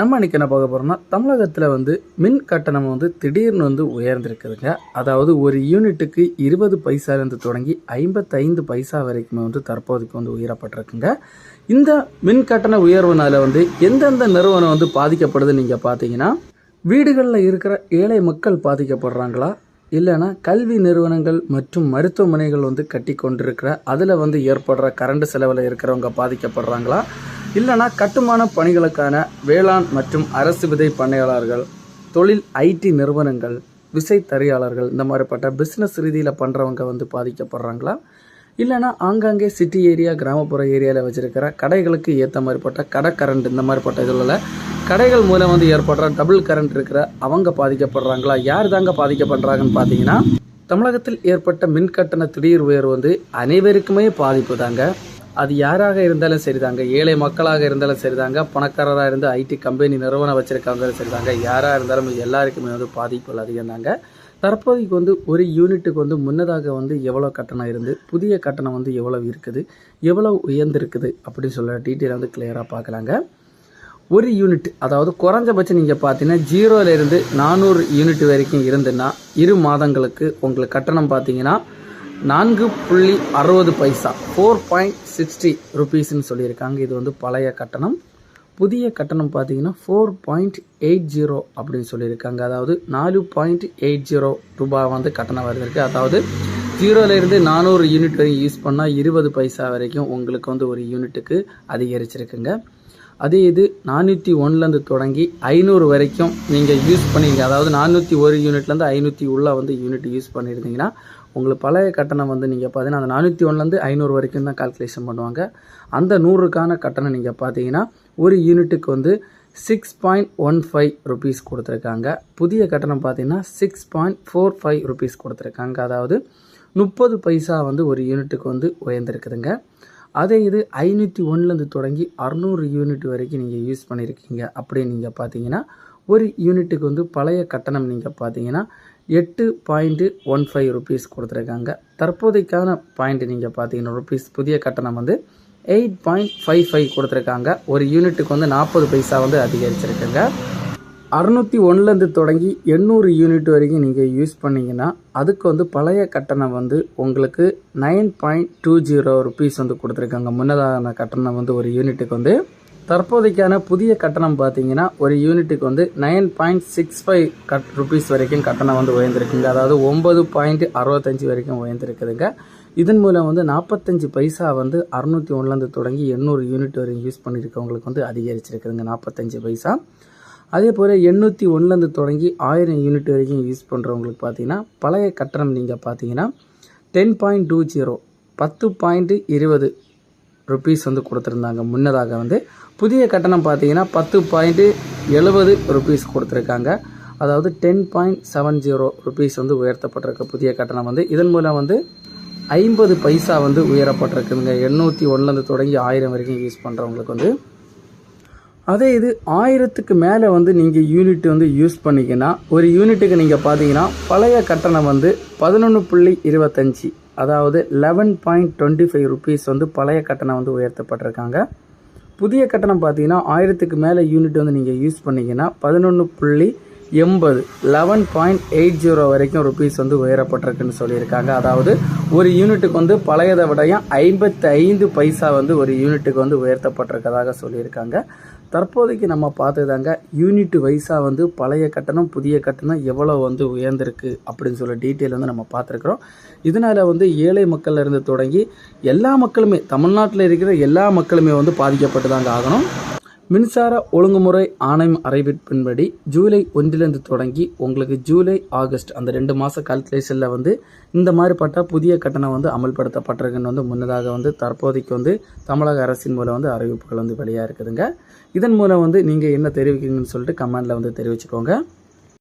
நம்ம இன்றைக்கி என்ன பார்க்க போகிறோம்னா தமிழகத்தில் வந்து மின் கட்டணம் வந்து திடீர்னு வந்து உயர்ந்திருக்குதுங்க. அதாவது ஒரு யூனிட்டுக்கு இருபது பைசாலேருந்து தொடங்கி ஐம்பத்தைந்து பைசா வரைக்குமே வந்து தற்போதைக்கு வந்து உயரப்பட்டிருக்குங்க. இந்த மின் கட்டண உயர்வுனால வந்து எந்தெந்த நிறுவனம் வந்து பாதிக்கப்படுது நீங்கள் பார்த்தீங்கன்னா வீடுகளில் இருக்கிற ஏழை மக்கள் பாதிக்கப்படுறாங்களா? இல்லைன்னா கல்வி நிறுவனங்கள் மற்றும் மருத்துவமனைகள் வந்து கட்டி கொண்டிருக்கிற அதில் வந்து ஏற்படுற கரண்ட் செலவில் இருக்கிறவங்க பாதிக்கப்படுறாங்களா? இல்லைன்னா கட்டுமான பணிகளுக்கான வேளாண் மற்றும் அரசு விதை பண்ணையாளர்கள் தொழில் ஐடி நிறுவனங்கள் விசைத்தறியாளர்கள் இந்த மாதிரிப்பட்ட பிஸ்னஸ் ரீதியில் பண்ணுறவங்க வந்து பாதிக்கப்படுறாங்களா? இல்லைன்னா ஆங்காங்கே சிட்டி ஏரியா கிராமப்புற ஏரியாவில் வச்சுருக்கிற கடைகளுக்கு ஏற்ற மாதிரிப்பட்ட கடை கரண்ட் இந்த மாதிரிப்பட்ட இதில் கடைகள் மூலம் வந்து ஏற்படுற டபுள் கரண்ட் இருக்கிற அவங்க பாதிக்கப்படுறாங்களா? யார் தாங்க பாதிக்கப்படுறாங்கன்னு பார்த்தீங்கன்னா தமிழகத்தில் ஏற்பட்ட மின் கட்டண திடீர் உயர்வு வந்து அனைவருக்குமே பாதிப்பு தாங்க. அது யாராக இருந்தாலும் சரிதாங்க. ஏழை மக்களாக இருந்தாலும் சரிதாங்க. பணக்காரராக இருந்து ஐடி கம்பெனி நிறுவனம் வச்சுருக்காங்க சரிதாங்க. யாராக இருந்தாலும் எல்லாருக்குமே வந்து பாதிப்புகள் அதிகம் தாங்க தற்போதைக்கு வந்து ஒரு யூனிட்டுக்கு வந்து முன்னதாக வந்து எவ்வளோ கட்டணம் இருந்து புதிய கட்டணம் வந்து எவ்வளோ இருக்குது எவ்வளோ உயர்ந்திருக்குது அப்படின்னு சொல்ல டீட்டெயில் வந்து கிளியராக பார்க்கலாங்க. ஒரு யூனிட் அதாவது குறைஞ்சபட்சம் நீங்கள் பார்த்தீங்கன்னா ஜீரோலேருந்து நானூறு யூனிட் வரைக்கும் இருந்துன்னா இரு மாதங்களுக்கு உங்களுக்கு கட்டணம் பார்த்தீங்கன்னா நான்கு புள்ளி அறுபது பைசா. ஃபோர் பாயிண்ட் சிக்ஸ்டி ருபீஸ்ன்னு சொல்லியிருக்காங்க. இது வந்து பழைய கட்டணம். புதிய கட்டணம் பார்த்தீங்கன்னா ஃபோர் பாயிண்ட் எயிட் ஜீரோ அப்படின்னு சொல்லியிருக்காங்க. அதாவது நாலு பாயிண்ட் எயிட் ஜீரோ ரூபாய் வந்து கட்டணம் வருதுருக்கு. அதாவது ஜீரோலேருந்து நானூறு யூனிட் வரைக்கும் யூஸ் பண்ணால் இருபது பைசா வரைக்கும் உங்களுக்கு வந்து ஒரு யூனிட்டுக்கு அதிகரிச்சிருக்குங்க. அதே இது நானூற்றி ஒன்லேருந்து தொடங்கி ஐநூறு வரைக்கும் நீங்கள் யூஸ் பண்ணியிருக்கீங்க அதாவது நானூற்றி ஒரு யூனிட்லேருந்து ஐநூற்றி உள்ளே வந்து யூனிட் யூஸ் பண்ணியிருந்தீங்கன்னா உங்களுக்கு பழைய கட்டணம் வந்து நீங்கள் பார்த்தீங்கன்னா அந்த நானூற்றி ஒன்றுலேருந்து ஐநூறு வரைக்கும் தான் கால்குலேஷன் பண்ணுவாங்க. அந்த நூறுக்கான கட்டணம் நீங்கள் பார்த்தீங்கன்னா ஒரு யூனிட்டுக்கு வந்து six point one five rupees கொடுத்துருக்காங்க. புதிய கட்டணம் பார்த்தீங்கன்னா six point four five rupees கொடுத்துருக்காங்க. அதாவது முப்பது பைசா வந்து ஒரு யூனிட்டுக்கு வந்து உயர்ந்திருக்குதுங்க. அதே இது ஐநூற்றி ஒன்றுலேருந்து தொடங்கி அறநூறு யூனிட் வரைக்கும் நீங்கள் யூஸ் பண்ணியிருக்கீங்க அப்படின்னு நீங்கள் பார்த்தீங்கன்னா ஒரு யூனிட்டுக்கு வந்து பழைய கட்டணம் நீங்கள் பார்த்தீங்கன்னா எட்டு பாயிண்ட்டு ஒன் ஃபைவ் ருபீஸ் கொடுத்துருக்காங்க. தற்போதைக்கான பாயிண்ட் நீங்கள் பார்த்தீங்கன்னா ருபீஸ் புதிய கட்டணம் வந்து எயிட் பாயிண்ட் ஃபைவ் ஃபைவ் கொடுத்துருக்காங்க. ஒரு யூனிட்டுக்கு வந்து நாற்பது பைசா வந்து அதிகரிச்சிருக்குங்க. அறுநூற்றி ஒன்றுலேருந்து தொடங்கி எண்ணூறு யூனிட் வரைக்கும் நீங்கள் யூஸ் பண்ணிங்கன்னா அதுக்கு வந்து பழைய கட்டணம் வந்து உங்களுக்கு nine point two zero rupees வந்து கொடுத்துருக்காங்க. முன்னதான கட்டணம் வந்து ஒரு யூனிட்டுக்கு வந்து. தற்போதைக்கான புதிய கட்டணம் பார்த்தீங்கன்னா ஒரு யூனிட்டுக்கு வந்து nine point six five cut rupees வரைக்கும் கட்டணம் வந்து உயர்ந்திருக்குங்க. அதாவது ஒம்பது பாயிண்ட் அறுபத்தஞ்சு வரைக்கும் உயர்ந்திருக்குதுங்க. இதன் மூலம் வந்து நாற்பத்தஞ்சு பைசா வந்து அறுநூற்றி ஒன்றுலேருந்து தொடங்கி எண்ணூறு யூனிட் வரைக்கும் யூஸ் பண்ணியிருக்கவங்களுக்கு வந்து அதிகரிச்சிருக்குதுங்க. நாற்பத்தஞ்சு பைசா. அதே போல் எண்ணூற்றி ஒன்றுலேருந்து தொடங்கி ஆயிரம் யூனிட் வரைக்கும் யூஸ் பண்ணுறவங்களுக்கு பார்த்தீங்கன்னா பழைய கட்டணம் நீங்கள் பார்த்தீங்கன்னா டென் பாயிண்ட் டூ ஜீரோ பத்து பாயிண்ட்டு இருபது ருபீஸ் வந்து கொடுத்துருந்தாங்க. முன்னதாக வந்து புதிய கட்டணம் பார்த்தீங்கன்னா பத்து பாயிண்ட்டு எழுபது ருபீஸ் கொடுத்துருக்காங்க. அதாவது ten point seven zero rupees வந்து உயர்த்தப்பட்டிருக்க புதிய கட்டணம் வந்து. இதன் மூலம் வந்து ஐம்பது பைசா வந்து உயரப்பட்டிருக்குதுங்க. எண்ணூற்றி ஒன்றுலேருந்து தொடங்கி ஆயிரம் வரைக்கும் யூஸ் பண்ணுறவங்களுக்கு வந்து அதே இது ஆயிரத்துக்கு மேலே வந்து நீங்கள் யூனிட் வந்து யூஸ் பண்ணிங்கன்னா ஒரு யூனிட்டுக்கு நீங்கள் பார்த்தீங்கன்னா பழைய கட்டணம் வந்து பதினொன்று புள்ளி இருபத்தஞ்சி அதாவது eleven point twenty five rupees வந்து பழைய கட்டணம் வந்து உயர்த்தப்பட்டிருக்காங்க. புதிய கட்டணம் பார்த்தீங்கன்னா ஆயிரத்துக்கு மேலே யூனிட் வந்து நீங்கள் யூஸ் பண்ணிங்கன்னா பதினொன்று புள்ளி எண்பது லெவன் பாயிண்ட் எயிட் ஜீரோ வரைக்கும் ருபீஸ் வந்து உயரப்பட்டிருக்குன்னு சொல்லியிருக்காங்க. அதாவது ஒரு யூனிட்டுக்கு வந்து பழையதை விடையும் ஐம்பத்தி ஐந்து பைசா வந்து ஒரு யூனிட்டுக்கு வந்து உயர்த்தப்பட்டிருக்கதாக சொல்லியிருக்காங்க. தற்போதைக்கு நம்ம பார்த்துதாங்க யூனிட் வைஸாக வந்து பழைய கட்டணம் புதிய கட்டணம் எவ்வளோ வந்து உயர்ந்திருக்கு அப்படின்னு சொல்ல டீட்டெயில் வந்து நம்ம பார்த்துருக்குறோம். இதனால் வந்து ஏழை மக்கள்லேருந்து தொடங்கி எல்லா மக்களுமே தமிழ்நாட்டில் இருக்கிற எல்லா மக்களுமே வந்து பாதிக்கப்பட்டு தாங்க ஆகணும். மின்சார ஒழுங்குமுறை ஆணையம் அறிவிப்பின்படி ஜூலை ஒன்றிலிருந்து தொடங்கி உங்களுக்கு ஜூலை ஆகஸ்ட் அந்த ரெண்டு மாத கால்குலேஷனில் வந்து இந்த மாதிரிப்பட்ட புதிய கட்டணம் வந்து அமல்படுத்தப்பட்டிருக்குன்னு வந்து முன்னதாக வந்து தற்போதைக்கு வந்து தமிழக அரசின் மூலம் வந்து அறிவிப்புகள் வந்து வெளியாக இருக்குதுங்க இதன் மூலம் வந்து நீங்கள் என்ன தெரிவிக்கிறீங்கன்னு சொல்லிட்டு கமெண்டில் வந்து தெரிவிச்சுக்கோங்க.